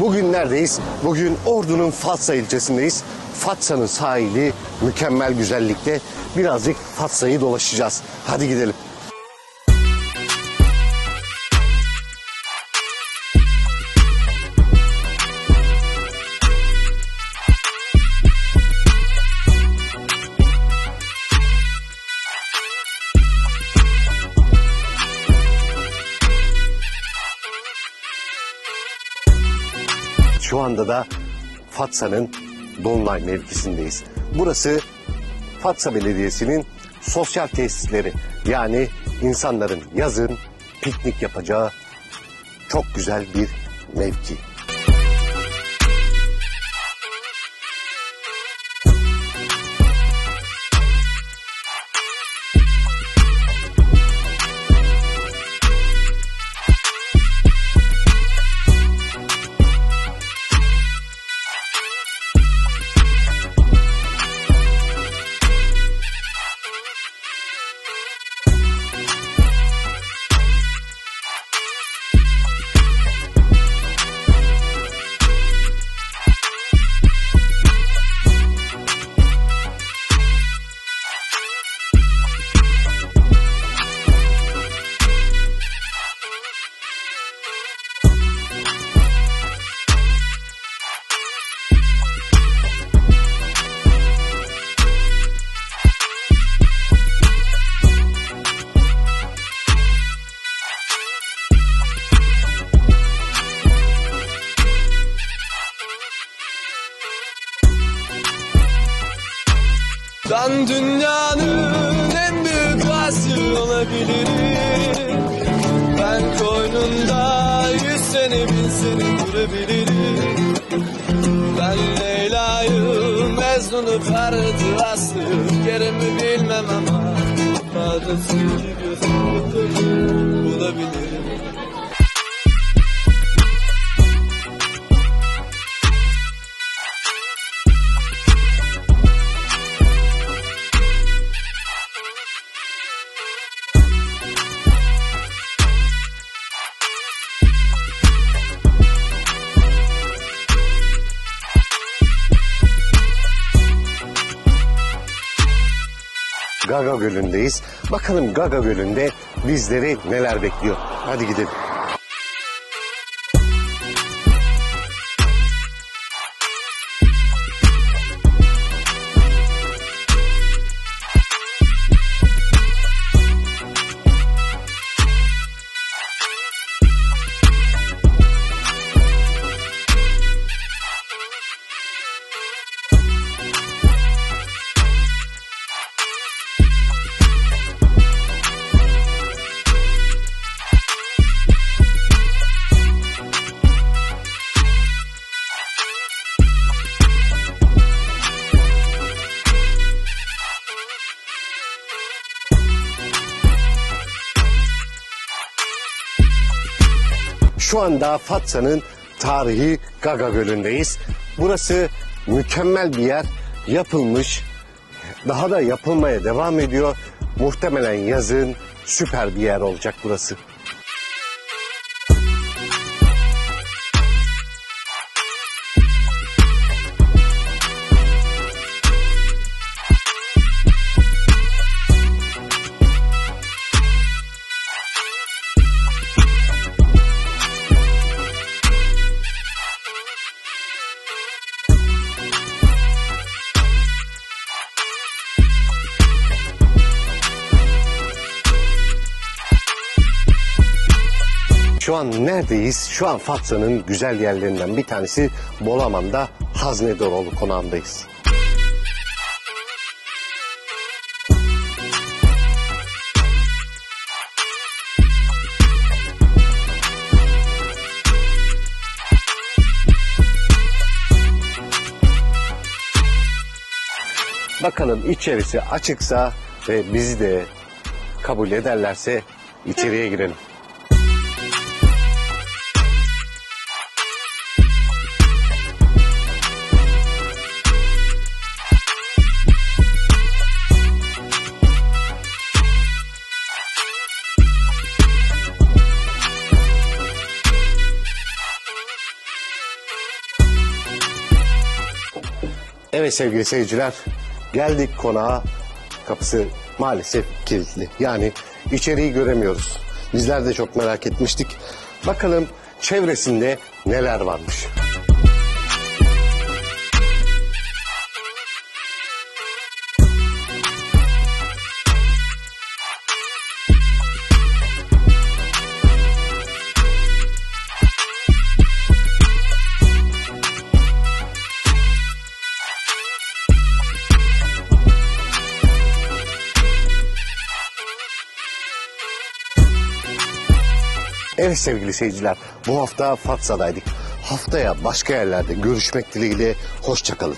Bugün neredeyiz? Bugün Ordu'nun Fatsa ilçesindeyiz. Fatsa'nın sahili mükemmel güzellikte. Birazcık Fatsa'yı dolaşacağız. Hadi gidelim. Şu anda da Fatsa'nın Dolunay mevkisindeyiz. Burası Fatsa Belediyesi'nin sosyal tesisleri. Yani insanların yazın piknik yapacağı çok güzel bir mevki. Ben dünyanın en büyük aşığı olabilirim. Ben koynunda yüz sene bin sene durabilirim. Ben Leyla'yı Mecnun'u Ferdi Aslı Yerimi bilmem ama Fadesi gözümü bulabilirim Gaga Gölü'ndeyiz. Bakalım Gaga Gölü'nde bizleri neler bekliyor. Hadi gidelim. Şu anda Fatsa'nın tarihi Gaga Gölü'ndeyiz. Burası mükemmel bir yer. Yapılmış. Daha da yapılmaya devam ediyor. Muhtemelen yazın süper bir yer olacak burası. Şu an neredeyiz? Şu an Fatsa'nın güzel yerlerinden bir tanesi Bolaman'da Haznedoroğlu konağındayız. Bakalım içerisi açıksa ve bizi de kabul ederlerse içeriye girelim. Evet sevgili seyirciler, geldik konağa. Kapısı maalesef kilitli. Yani içeriği göremiyoruz. Bizler de çok merak etmiştik. Bakalım çevresinde neler varmış. Evet sevgili seyirciler, bu hafta Fatsa'daydık. Haftaya başka yerlerde görüşmek dileğiyle, hoşçakalın.